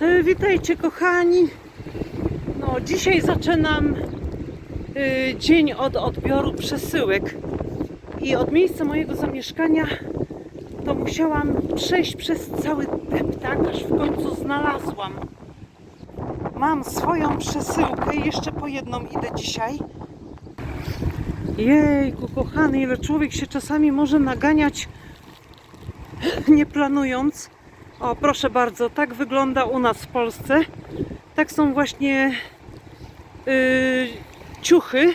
E, Witajcie kochani. No, dzisiaj zaczynam e, dzień od odbioru przesyłek. I od miejsca mojego zamieszkania to musiałam przejść przez cały deptak, aż w końcu znalazłam. Mam swoją przesyłkę, jeszcze po jedną idę dzisiaj. Jejku, kochany, ile człowiek się czasami może naganiać nie planując. O, proszę bardzo, tak wygląda u nas w Polsce. Tak są właśnie yy, ciuchy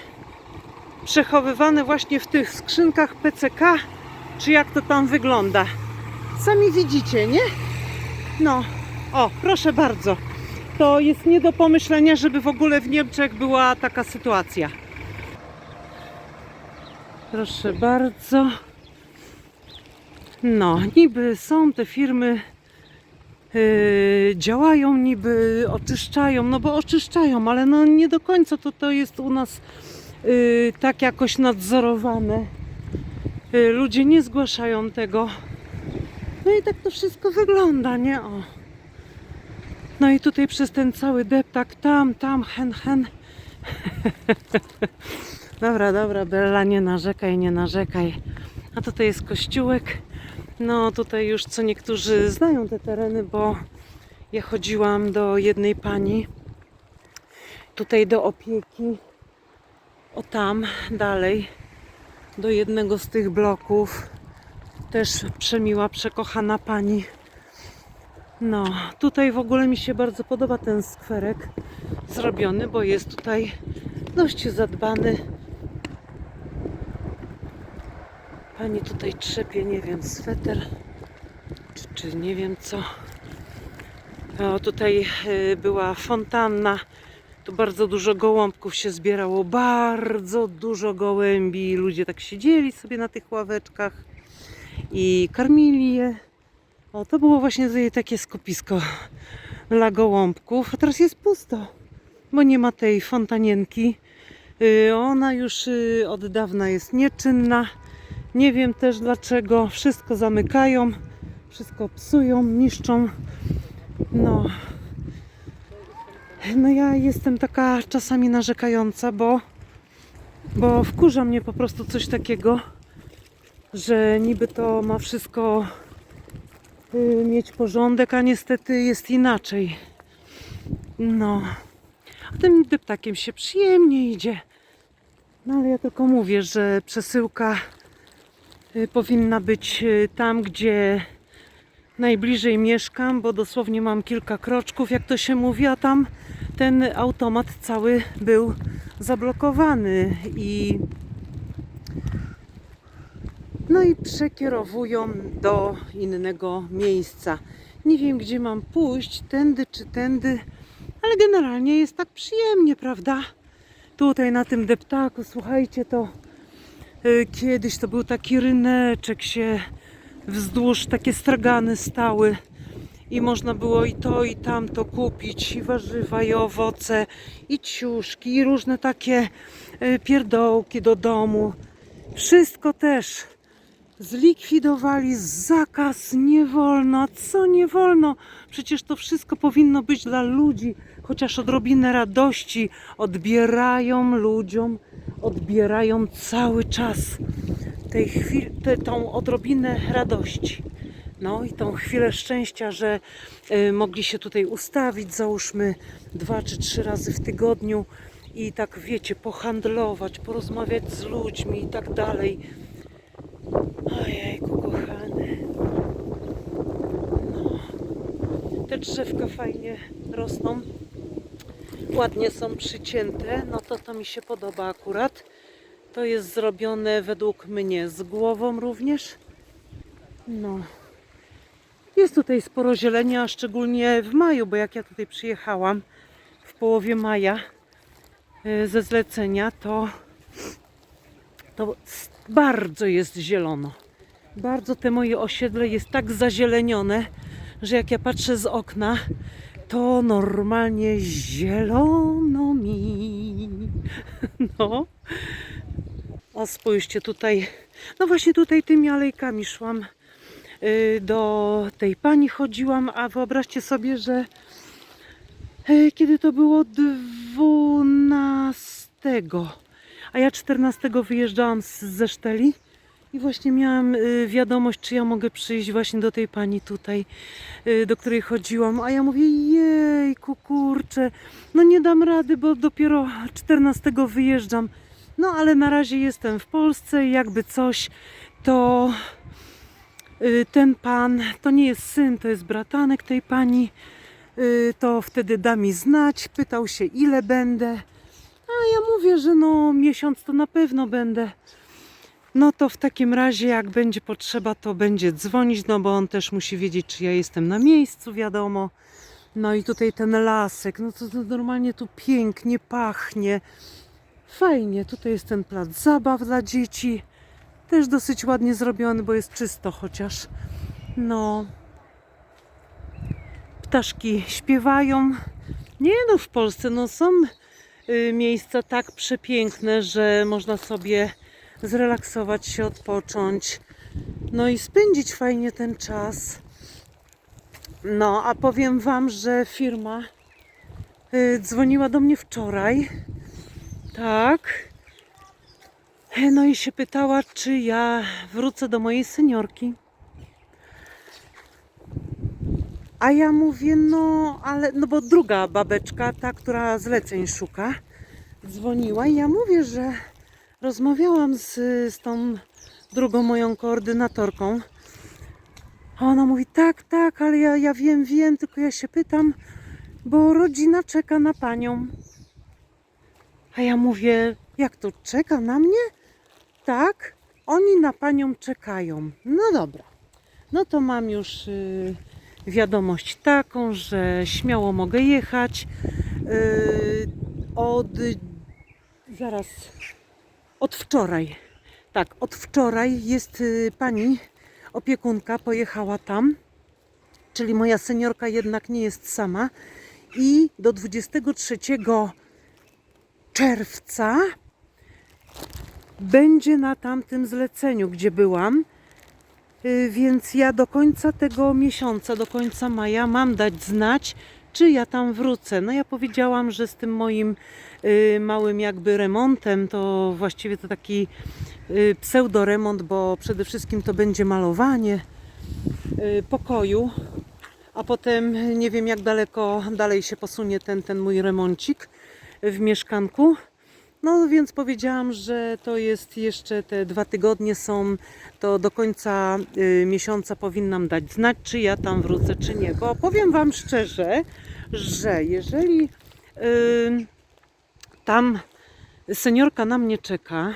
przechowywane właśnie w tych skrzynkach PCK, czy jak to tam wygląda. Sami widzicie, nie? No, o, proszę bardzo. To jest nie do pomyślenia, żeby w ogóle w Niemczech była taka sytuacja. Proszę bardzo. No, niby są te firmy, działają, niby oczyszczają, no bo oczyszczają, ale no nie do końca to, to jest u nas yy, tak jakoś nadzorowane. Yy, ludzie nie zgłaszają tego. No i tak to wszystko wygląda, nie? O. No i tutaj przez ten cały deptak, tam, tam, hen, hen. dobra, dobra, Bella, nie narzekaj, nie narzekaj. A tutaj jest kościółek. No tutaj już co niektórzy znają te tereny, bo ja chodziłam do jednej pani tutaj do opieki. O tam dalej do jednego z tych bloków. Też przemiła, przekochana pani. No, tutaj w ogóle mi się bardzo podoba ten skwerek zrobiony, bo jest tutaj dość zadbany. Pani tutaj trzepie, nie wiem, sweter, czy, czy nie wiem co. O, tutaj y, była fontanna. Tu bardzo dużo gołąbków się zbierało, bardzo dużo gołębi. Ludzie tak siedzieli sobie na tych ławeczkach i karmili je. O, to było właśnie takie skupisko dla gołąbków. A teraz jest pusto, bo nie ma tej fontanienki. Y, Ona już y, od dawna jest nieczynna. Nie wiem też dlaczego. Wszystko zamykają, wszystko psują, niszczą. No. No ja jestem taka czasami narzekająca, bo, bo wkurza mnie po prostu coś takiego, że niby to ma wszystko y, mieć porządek, a niestety jest inaczej. No. A tym deptakiem się przyjemnie idzie. No ale ja tylko mówię, że przesyłka powinna być y, tam, gdzie najbliżej mieszkam, bo dosłownie mam kilka kroczków, jak to się mówi, a tam ten automat cały był zablokowany i no i przekierowują do innego miejsca. Nie wiem, gdzie mam pójść, tędy czy tędy, ale generalnie jest tak przyjemnie, prawda? Tutaj na tym deptaku, słuchajcie, to y, kiedyś to był taki ryneczek się wzdłuż takie stragany stały i można było i to i tamto kupić i warzywa i owoce i ciuszki i różne takie y, pierdołki do domu. Wszystko też zlikwidowali zakaz, nie wolno. Co nie wolno? Przecież to wszystko powinno być dla ludzi, chociaż odrobinę radości odbierają ludziom, odbierają cały czas tej chwili, te, tą odrobinę radości. No i tą chwilę szczęścia, że y, mogli się tutaj ustawić, załóżmy dwa czy trzy razy w tygodniu i tak wiecie, pohandlować, porozmawiać z ludźmi i tak dalej. Ojejku, kochany. No. Te drzewka fajnie rosną. Ładnie są przycięte. No to to mi się podoba akurat. To jest zrobione według mnie z głową również. No. Jest tutaj sporo zielenia, szczególnie w maju, bo jak ja tutaj przyjechałam w połowie maja y, ze zlecenia, to, to bardzo jest zielono. Bardzo te moje osiedle jest tak zazielenione, że jak ja patrzę z okna, to normalnie zielono mi. No. O, spójrzcie tutaj. No właśnie tutaj tymi alejkami szłam. y, Do tej pani chodziłam, a wyobraźcie sobie, że E, Kiedy to było 12. A ja 14 wyjeżdżałam z, ze Szteli i właśnie miałam y, wiadomość, czy ja mogę przyjść właśnie do tej pani tutaj, y, do której chodziłam. A ja mówię, jejku, kurczę, no nie dam rady, bo dopiero 14 wyjeżdżam. No ale na razie jestem w Polsce i jakby coś, to y, ten pan, to nie jest syn, to jest bratanek tej pani, to wtedy da mi znać, pytał się ile będę. A ja mówię, że no miesiąc to na pewno będę. No to w takim razie, jak będzie potrzeba, to będzie dzwonić, no bo on też musi wiedzieć, czy ja jestem na miejscu, wiadomo. No i tutaj ten lasek, no to, to normalnie tu pięknie pachnie. Fajnie, tutaj jest ten plac zabaw dla dzieci. Też dosyć ładnie zrobiony, bo jest czysto chociaż. No. Ptaszki śpiewają. Nie no, w Polsce no są y, miejsca tak przepiękne, że można sobie zrelaksować się, odpocząć. No i spędzić fajnie ten czas. No, a powiem Wam, że firma y, dzwoniła do mnie wczoraj. Tak. No i się pytała, czy ja wrócę do mojej seniorki. A ja mówię, no ale, no bo druga babeczka, ta, która zleceń szuka, dzwoniła i ja mówię, że rozmawiałam z, z tą drugą moją koordynatorką. A ona mówi, tak, tak, ale ja, ja wiem, wiem, tylko ja się pytam, bo rodzina czeka na panią. A ja mówię, jak to czeka na mnie? Tak, oni na panią czekają. No dobra. No to mam już y, wiadomość taką, że śmiało mogę jechać. Y, od zaraz od wczoraj. Tak, od wczoraj jest y, pani opiekunka, pojechała tam, czyli moja seniorka jednak nie jest sama i do 23 czerwca będzie na tamtym zleceniu, gdzie byłam. Y, Więc ja do końca tego miesiąca, do końca maja mam dać znać, czy ja tam wrócę. No ja powiedziałam, że z tym moim y, małym jakby remontem, to właściwie to taki y, pseudoremont, bo przede wszystkim to będzie malowanie y, pokoju, a potem nie wiem jak daleko dalej się posunie ten, ten mój remoncik w mieszkanku. No więc powiedziałam, że to jest jeszcze te dwa tygodnie są, to do końca y, miesiąca powinnam dać znać, czy ja tam wrócę, czy nie. Bo powiem Wam szczerze, że jeżeli y, tam seniorka na mnie czeka,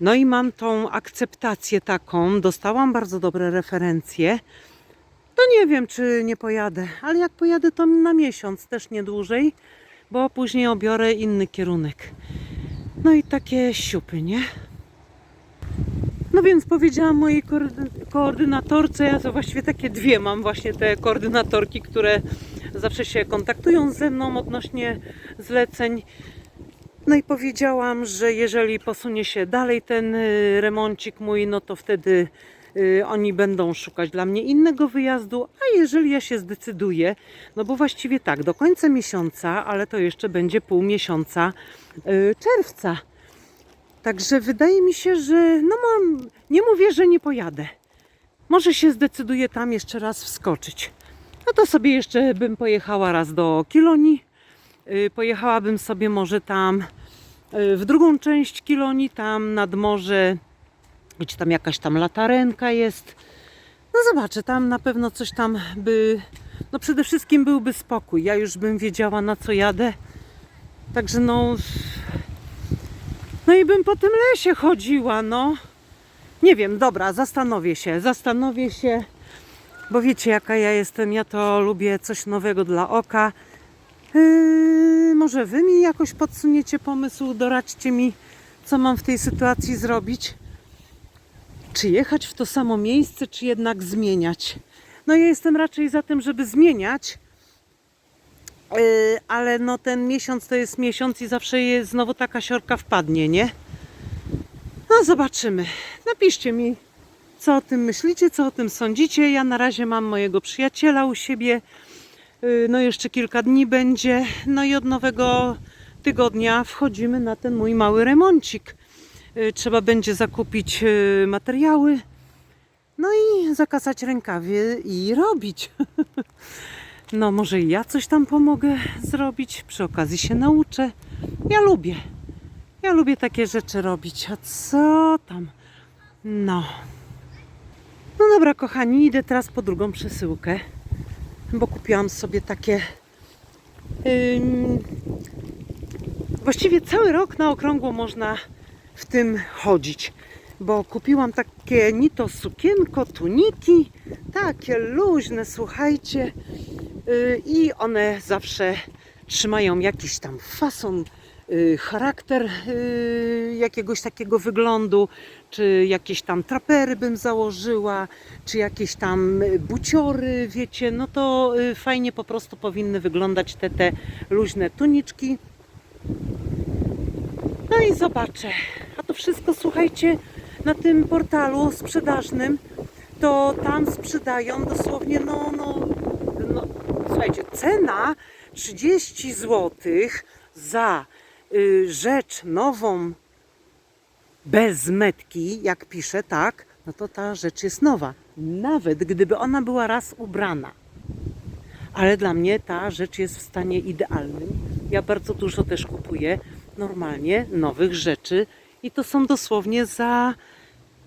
no i mam tą akceptację taką, dostałam bardzo dobre referencje, to nie wiem, czy nie pojadę, ale jak pojadę, to na miesiąc, też nie dłużej bo później obiorę inny kierunek. No i takie siupy, nie? No więc powiedziałam mojej koordy- koordynatorce, ja to właściwie takie dwie mam właśnie te koordynatorki, które zawsze się kontaktują ze mną odnośnie zleceń. No i powiedziałam, że jeżeli posunie się dalej ten y, remoncik mój, no to wtedy oni będą szukać dla mnie innego wyjazdu, a jeżeli ja się zdecyduję, no bo właściwie tak, do końca miesiąca, ale to jeszcze będzie pół miesiąca y, czerwca. Także wydaje mi się, że no mam, nie mówię, że nie pojadę. Może się zdecyduję tam jeszcze raz wskoczyć. No to sobie jeszcze bym pojechała raz do Kilonii. Y, Pojechałabym sobie może tam y, w drugą część Kilonii, tam nad morze, gdzie tam jakaś tam latarenka jest. No zobaczę, tam na pewno coś tam by. No przede wszystkim byłby spokój. Ja już bym wiedziała na co jadę. Także no. No i bym po tym lesie chodziła, no. Nie wiem, dobra, zastanowię się, zastanowię się, bo wiecie jaka ja jestem, ja to lubię coś nowego dla oka. Yy, może wy mi jakoś podsuniecie pomysł, doradźcie mi, co mam w tej sytuacji zrobić. Czy jechać w to samo miejsce, czy jednak zmieniać? No ja jestem raczej za tym, żeby zmieniać, Yy, ale no ten miesiąc to jest miesiąc i zawsze jest znowu taka siorka wpadnie, nie? No zobaczymy. Napiszcie mi, co o tym myślicie, co o tym sądzicie. Ja na razie mam mojego przyjaciela u siebie Y, No jeszcze kilka dni będzie. No i od nowego tygodnia wchodzimy na ten mój mały remoncik. Y, Trzeba będzie zakupić y, materiały. No i zakasać rękawy i robić. No może i ja coś tam pomogę zrobić. Przy okazji się nauczę. Ja lubię. Ja lubię takie rzeczy robić. A co tam? No. No dobra, kochani, idę teraz po drugą przesyłkę, bo kupiłam sobie takie. ym, właściwie cały rok na okrągło można w tym chodzić, bo kupiłam takie ni to sukienko, tuniki, takie luźne, słuchajcie, yy, i one zawsze trzymają jakiś tam fason, yy, charakter yy, jakiegoś takiego wyglądu, czy jakieś tam trapery bym założyła, czy jakieś tam y, buciory, wiecie, no to y, fajnie po prostu powinny wyglądać te, te luźne tuniczki. No i zobaczę. A to wszystko, słuchajcie, na tym portalu sprzedażnym, to tam sprzedają dosłownie, no, no, no słuchajcie, cena 30 zł za y, rzecz nową bez metki, jak pisze, tak, no to ta rzecz jest nowa. Nawet gdyby ona była raz ubrana. Ale dla mnie ta rzecz jest w stanie idealnym. Ja bardzo dużo też kupuję normalnie nowych rzeczy i to są dosłownie za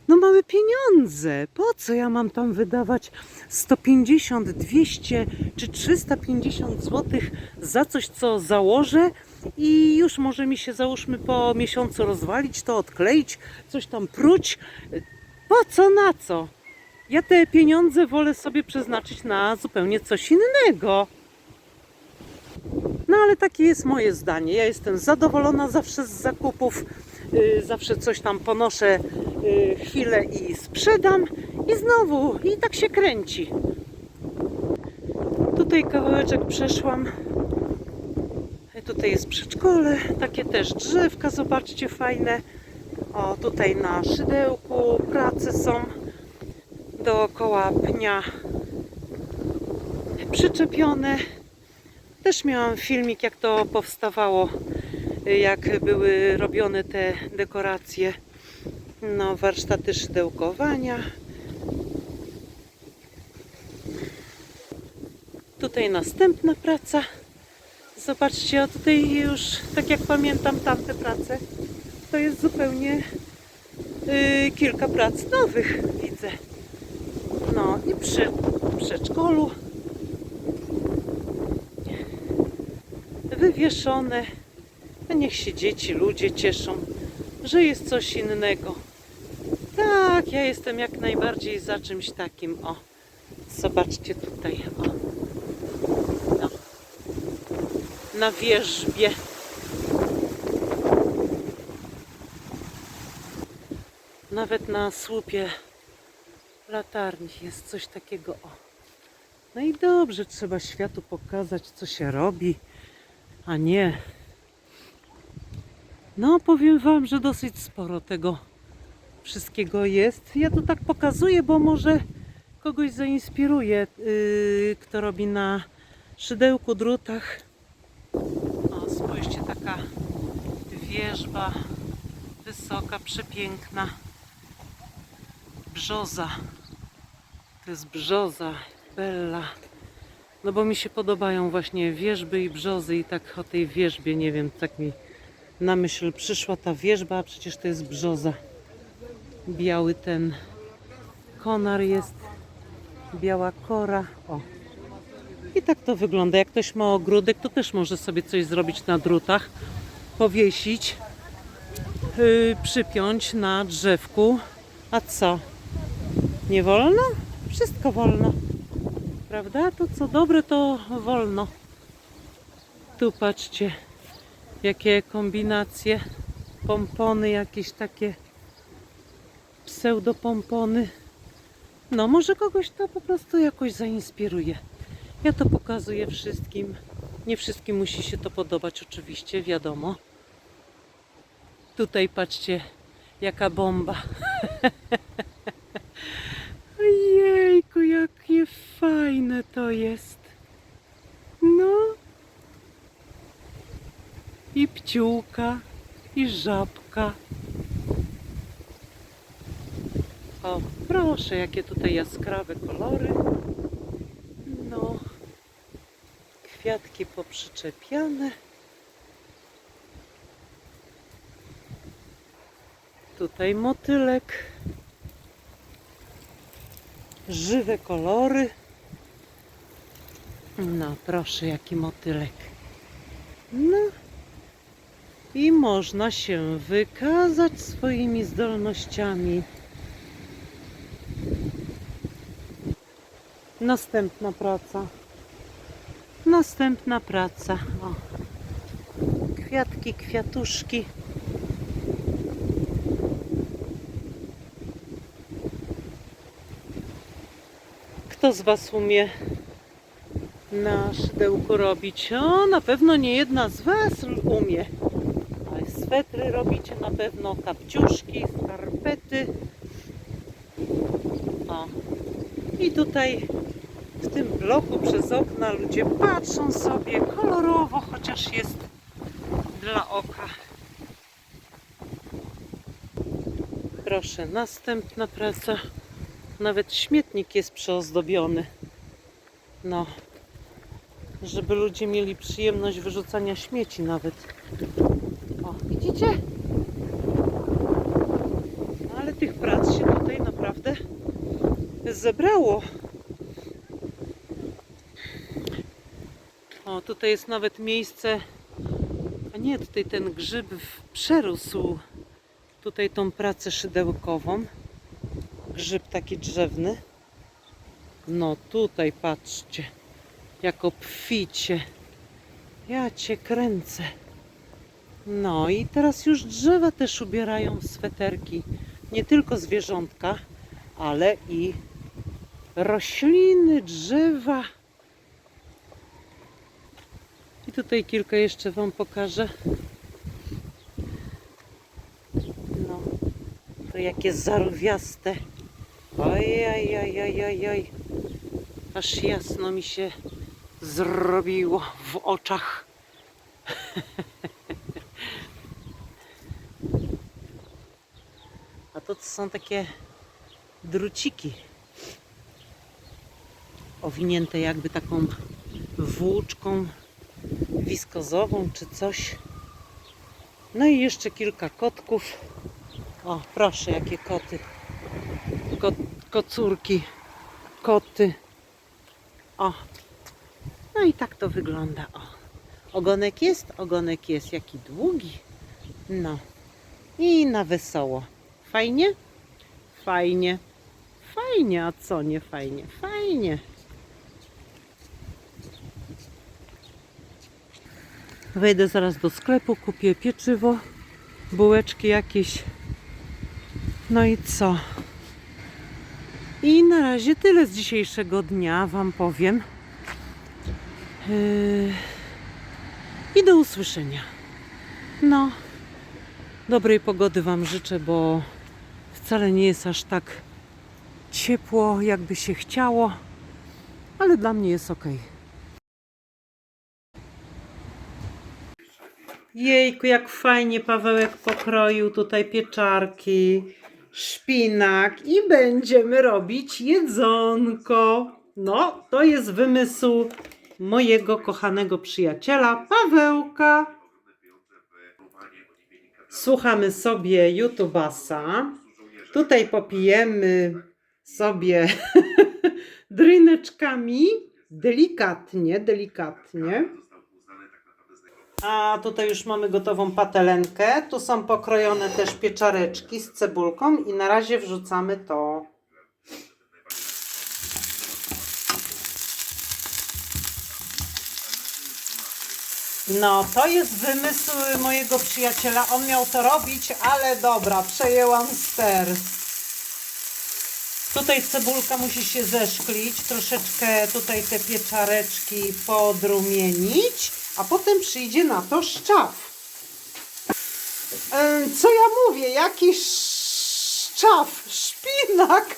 no małe pieniądze. Po co ja mam tam wydawać 150, 200 czy 350 zł za coś, co założę i już może mi się załóżmy po miesiącu rozwalić, to odkleić, coś tam pruć. Po co, na co? Ja te pieniądze wolę sobie przeznaczyć na zupełnie coś innego. No ale takie jest moje zdanie. Ja jestem zadowolona zawsze z zakupów. Yy, zawsze coś tam ponoszę yy, chwilę i sprzedam. I znowu, i tak się kręci. Tutaj kawałeczek przeszłam. E, Tutaj jest przedszkole, takie też drzewka, zobaczcie, fajne. O, tutaj na szydełku prace są dookoła pnia przyczepione. Też miałam filmik, jak to powstawało, jak były robione te dekoracje. No, warsztaty szydełkowania. Tutaj następna praca. Zobaczcie, a tutaj już, tak jak pamiętam tamte prace, to jest zupełnie y, kilka prac nowych, widzę. No i przy przedszkolu wywieszone. A niech się dzieci, ludzie cieszą, że jest coś innego. Tak, ja jestem jak najbardziej za czymś takim. O, zobaczcie tutaj. O. No. Na wierzbie. Nawet na słupie latarni jest coś takiego. O. No i dobrze, trzeba światu pokazać, co się robi, a nie. No, powiem Wam, że dosyć sporo tego wszystkiego jest. Ja to tak pokazuję, bo może kogoś zainspiruje, yy, kto robi na szydełku, drutach. O, spójrzcie, taka wierzba wysoka, przepiękna. Brzoza. To jest brzoza, bella. No bo mi się podobają właśnie wierzby i brzozy i tak o tej wierzbie, nie wiem, tak mi na myśl przyszła ta wierzba, a przecież to jest brzoza. Biały ten konar jest, biała kora. O. I tak to wygląda. Jak ktoś ma ogródek, to też może sobie coś zrobić na drutach, powiesić, yy, przypiąć na drzewku. A co? Nie wolno? Wszystko wolno. Prawda? To co dobre, to wolno. Tu patrzcie, jakie kombinacje. Pompony jakieś takie pseudopompony. No, może kogoś to po prostu jakoś zainspiruje. Ja to pokazuję wszystkim. Nie wszystkim musi się to podobać, oczywiście, wiadomo. Tutaj patrzcie, jaka bomba. Ojejku, jakie fajne to jest. No. I pciółka, i żabka. O, proszę, jakie tutaj jaskrawe kolory. No. Kwiatki poprzyczepiane. Tutaj motylek. Żywe kolory. No, proszę, jaki motylek. No. I można się wykazać swoimi zdolnościami. Następna praca. Następna praca. O. Kwiatki, kwiatuszki. Kto z Was umie na szydełku robić? O, na pewno nie jedna z Was umie. Swetry robicie na pewno, kapciuszki, skarpety. O. I tutaj w tym bloku przez okna ludzie patrzą sobie kolorowo, chociaż jest dla oka. Proszę, następna praca. Nawet śmietnik jest przeozdobiony. No, żeby ludzie mieli przyjemność wyrzucania śmieci nawet. O, widzicie? No, ale tych prac się tutaj naprawdę zebrało. O, tutaj jest nawet miejsce. A nie, tutaj ten grzyb przerósł tutaj tą pracę szydełkową. Grzyb taki drzewny. No tutaj patrzcie, jak obficie. Ja cię kręcę. No i teraz już drzewa też ubierają sweterki. Nie tylko zwierzątka, ale i rośliny, drzewa. I tutaj kilka jeszcze Wam pokażę. No, to jakie zarowiaste. Oj, oj, oj, oj, oj, oj. Aż jasno mi się zrobiło w oczach. A to są takie druciki owinięte jakby taką włóczką wiskozową czy coś. No i jeszcze kilka kotków. O, proszę, jakie koty. Ko kocurki, koty. O. No i tak to wygląda. O. Ogonek jest, ogonek jest. Jaki długi. No. I na wesoło. Fajnie? Fajnie. Fajnie, a co nie fajnie? Fajnie. Wejdę zaraz do sklepu, kupię pieczywo, bułeczki jakieś. No i co? I na razie tyle z dzisiejszego dnia Wam powiem. Yy... I do usłyszenia. No, dobrej pogody Wam życzę, bo wcale nie jest aż tak ciepło, jakby się chciało, ale dla mnie jest ok. Jejku, jak fajnie Pawełek pokroił tutaj pieczarki, szpinak i będziemy robić jedzonko. No, to jest wymysł mojego kochanego przyjaciela Pawełka. Słuchamy sobie YouTubasa. Tutaj popijemy sobie dryneczkami. Delikatnie, delikatnie. A tutaj już mamy gotową patelenkę. Tu są pokrojone też pieczareczki z cebulką i na razie wrzucamy to. No, to jest wymysł mojego przyjaciela. On miał to robić, ale dobra, przejęłam ster. Tutaj cebulka musi się zeszklić, troszeczkę tutaj te pieczareczki podrumienić, a potem przyjdzie na to szczaw. Em, Co ja mówię? Jaki szczaw? Szpinak?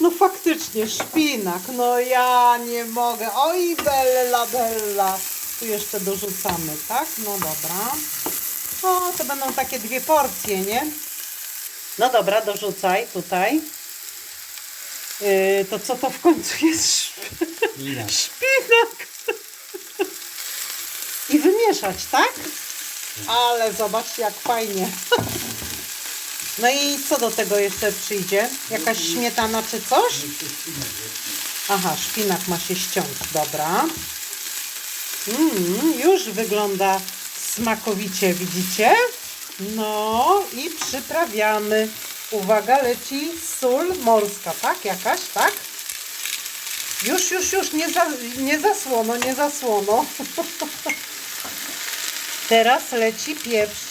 No faktycznie, szpinak. No ja nie mogę. Oj, bella, bella. Tu jeszcze dorzucamy, tak? No dobra. O, to będą takie dwie porcje, nie? No dobra, dorzucaj tutaj. Yy, to co to w końcu jest? Szp- Szpinak. Szpinak! I wymieszać, tak? Ale zobacz jak fajnie. No i co do tego jeszcze przyjdzie? Jakaś śmietana czy coś? Aha, szpinak ma się ściąć, dobra. Mm, już wygląda smakowicie, widzicie? No i przyprawiamy. Uwaga, leci sól morska, tak? Jakaś, tak? Już, już, już, nie, za, nie zasłono, nie zasłono. Teraz leci pieprz.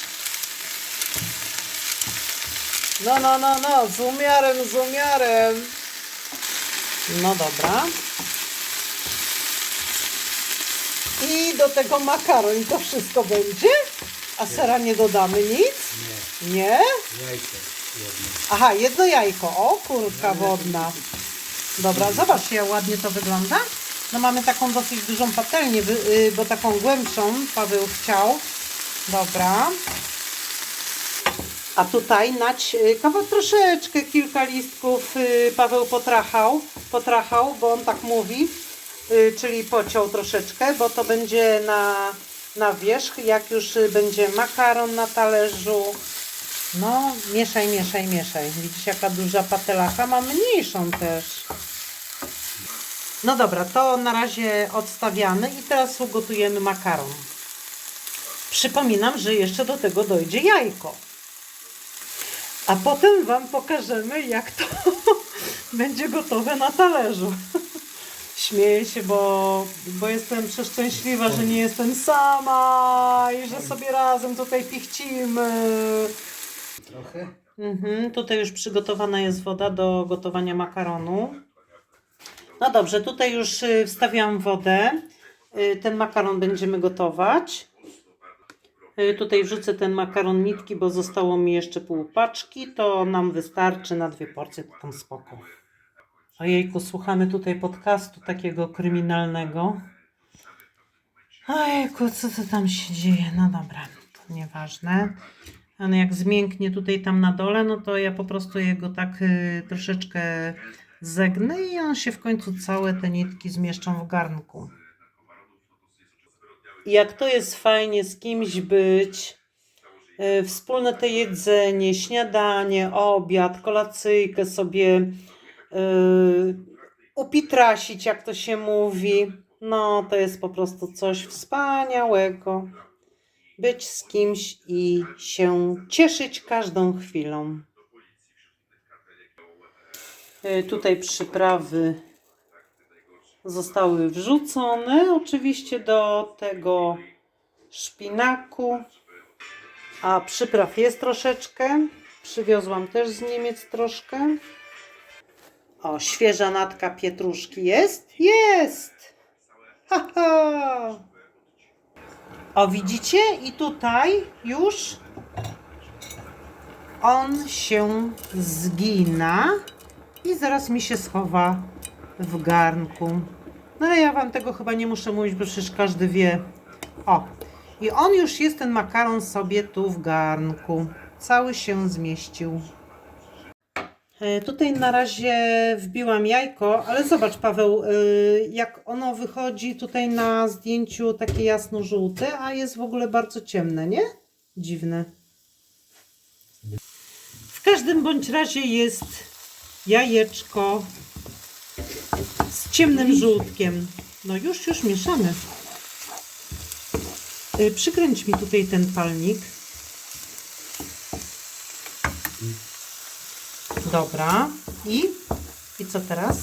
No, no, no, no, z umiarem, z umiarem. No dobra. I do tego makaron i to wszystko będzie? A sera nie dodamy nic? Nie, Nie? jajko jedno. Aha, jedno jajko. O, kurka wodna. Dobra, zobacz jak ładnie to wygląda. No mamy taką dosyć dużą patelnię, y, bo taką głębszą Paweł chciał. Dobra. A tutaj nać y, kawałek troszeczkę, kilka listków y, Paweł potrachał, potrachał, bo on tak mówi, czyli pociął troszeczkę, bo to będzie na, na wierzch, jak już będzie makaron na talerzu. No, mieszaj, mieszaj, mieszaj. Widzisz jaka duża patelacha? Ma mniejszą też. No dobra, to na razie odstawiamy i teraz ugotujemy makaron. Przypominam, że jeszcze do tego dojdzie jajko. A potem Wam pokażemy, jak to będzie gotowe na talerzu. Śmieję się, bo, bo jestem przeszczęśliwa, że nie jestem sama i że sobie razem tutaj pichcimy. Trochę? Mhm, tutaj już przygotowana jest woda do gotowania makaronu. No dobrze, tutaj już y, wstawiam wodę. Y, Ten makaron będziemy gotować. Y, Tutaj wrzucę ten makaron nitki, bo zostało mi jeszcze pół paczki. To nam wystarczy na dwie porcje, to tam spoko. Ojejku, słuchamy tutaj podcastu takiego kryminalnego. Ojejku, co to tam się dzieje? No dobra, to nieważne. On jak zmięknie tutaj tam na dole, no to ja po prostu jego tak y, troszeczkę zegnę i on się w końcu całe te nitki zmieszczą w garnku. Jak to jest fajnie z kimś być, y, wspólne te jedzenie, śniadanie, obiad, kolacyjkę sobie y, upitrasić, jak to się mówi. No, to jest po prostu coś wspaniałego być z kimś i się cieszyć każdą chwilą. E, Tutaj przyprawy zostały wrzucone, oczywiście do tego szpinaku, a przypraw jest troszeczkę. Przywiozłam też z Niemiec troszkę. O, świeża natka pietruszki jest? Jest! Ha, ha! O, widzicie? I tutaj już on się zgina i zaraz mi się schowa w garnku. No ale ja wam tego chyba nie muszę mówić, bo przecież każdy wie. O, i on już jest, ten makaron sobie tu w garnku. Cały się zmieścił. E, Tutaj na razie wbiłam jajko, ale zobacz Paweł, e, jak ono wychodzi tutaj na zdjęciu takie jasno-żółte, a jest w ogóle bardzo ciemne, nie? Dziwne. W każdym bądź razie jest jajeczko z ciemnym żółtkiem. No już, już mieszamy. E, Przykręć mi tutaj ten palnik. Dobra. I? I co teraz?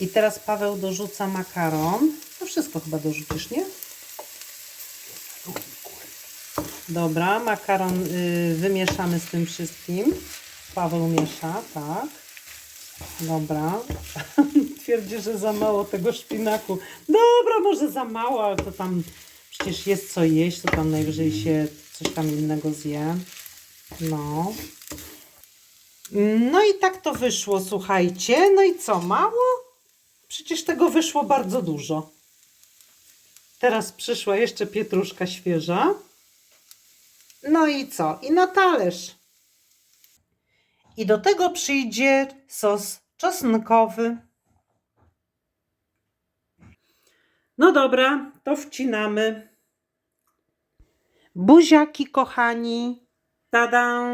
I teraz Paweł dorzuca makaron. To wszystko chyba dorzucisz, nie? Dobra, makaron y, wymieszamy z tym wszystkim. Paweł miesza, tak. Dobra. Twierdzi, że za mało tego szpinaku. Dobra, może za mało, ale to tam przecież jest co jeść, to tam najwyżej się coś tam innego zje. No. No i tak to wyszło, słuchajcie. No i co, mało? Przecież tego wyszło bardzo dużo. Teraz przyszła jeszcze pietruszka świeża. No i co? I na talerz. I do tego przyjdzie sos czosnkowy. No dobra, to wcinamy. Buziaki, kochani. Tada!